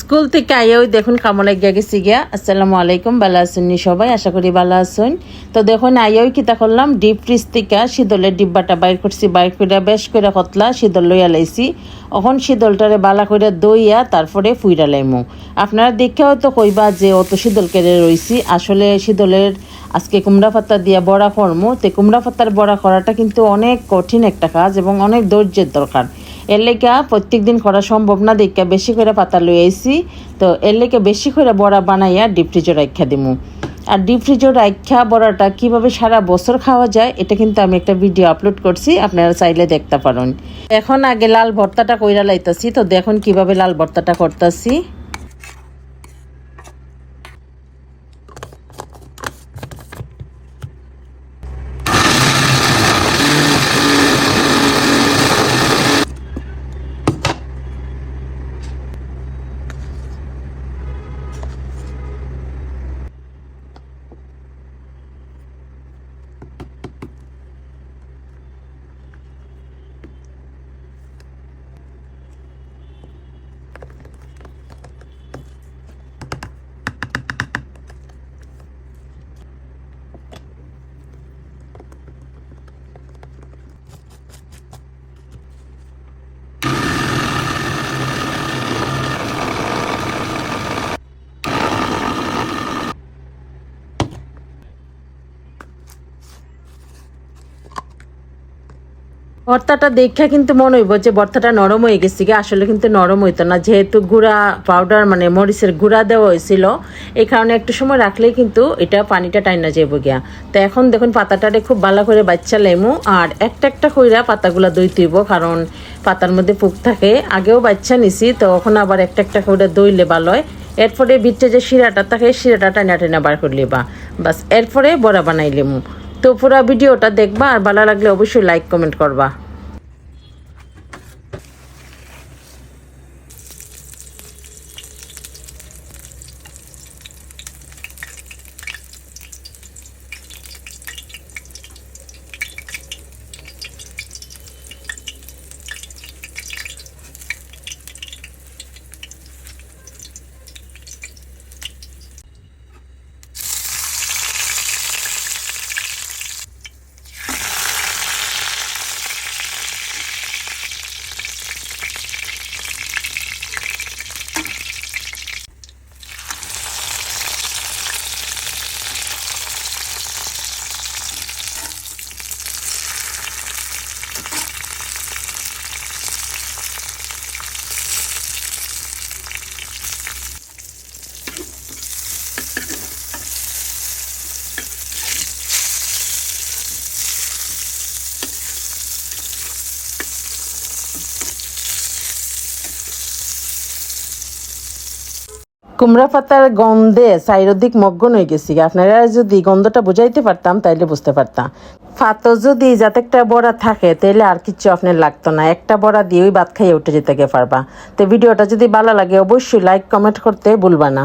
School থেকে আইয়াও দেখুন কামলে গিয়া গেছি গিয়া। আসসালামু আলাইকুম, ভালো নি সবাই? আশা করি ভালো আছেন। তো দেখুন আইয়াও কিতা করলাম, ডিপ ফ্রিজ থেকে শীতলের ডিব্বাটা বাইর করছি, বাইর করে বেশ করে কতলা শীতল লইয়া লাইছি। এখন শীতলটারে বালা করে দইয়া তারপরে ফুইরা লাইমু। আপনারা দেখে হয়তো কইবা যে অত শীতল কেড়ে রইছি। আসলে শীতলের আজকে কুমড়া পাতা দিয়া বড়া করমু। তো কুমড়া পাতার বড়া করাটা কিন্তু অনেক কঠিন একটা কাজ এবং অনেক ধৈর্যের দরকার। এর লেগা প্রত্যেক দিন করা সম্ভব না, দেখা বেশি করে পাতা লই আইছি। তো এর লেগে বেশি করে বড়া বানাইয়া ডিপ ফ্রিজে রাখা দিমু। আর ডিপ ফ্রিজে রাখা বড়াটা কীভাবে সারা বছর খাওয়া যায়, এটা কিন্তু আমি একটা ভিডিও আপলোড করছি, আপনারা চাইলে দেখতে পারেন। এখন আগে লাল ভর্তাটা কইরা লাইতাছি, তো দেখুন কীভাবে লাল ভর্তাটা করতাছি। ভর্তাটা দেখে কিন্তু মনে হইব যে ভর্তাটা নরম হয়ে গেছে গিয়ে। আসলে কিন্তু নরম হইতো না, যেহেতু গুঁড়া পাউডার মানে মরিচের গুঁড়া দেওয়া হয়েছিল। এই কারণে একটু সময় রাখলেই কিন্তু এটা পানিটা টাইনা যাব গিয়া। তো এখন দেখুন পাতাটারে খুব ভালো করে বাচ্চা লেমু, আর একটা একটা কইরা পাতাগুলো দই তুইব, কারণ পাতার মধ্যে পুক থাকে। আগেও বাচ্চা নিছি, তো এখন আবার একটা একটা করে দইলে ভালো হয়। এরপরে ভিতরে যে শিরাটা থাকে, শিরাটা টাইনা টাইনা বার করলে বা বাস, এরপরে বড়া বানাইলেমু তো পুরো ভিডিওটা দেখবা আর ভালো লাগলে অবশ্যই লাইক কমেন্ট করবা। কুমড়া পাতার গন্ধে চাইরদিক মগ্ন হয়ে গেছি। আপনারা যদি গন্ধটা বুঝাইতে পারতাম, তাইলে বুঝতে পারতাম। ফাতো যদি যাতে একটা বড়া থাকে তাহলে আর কিছু আপনার লাগতো না। একটা বড়া দিয়ে ওই ভাত খাইয়ে উঠে যেতে পারবা। তো ভিডিওটা যদি ভালো লাগে, অবশ্যই লাইক কমেন্ট করতে ভুলবা না।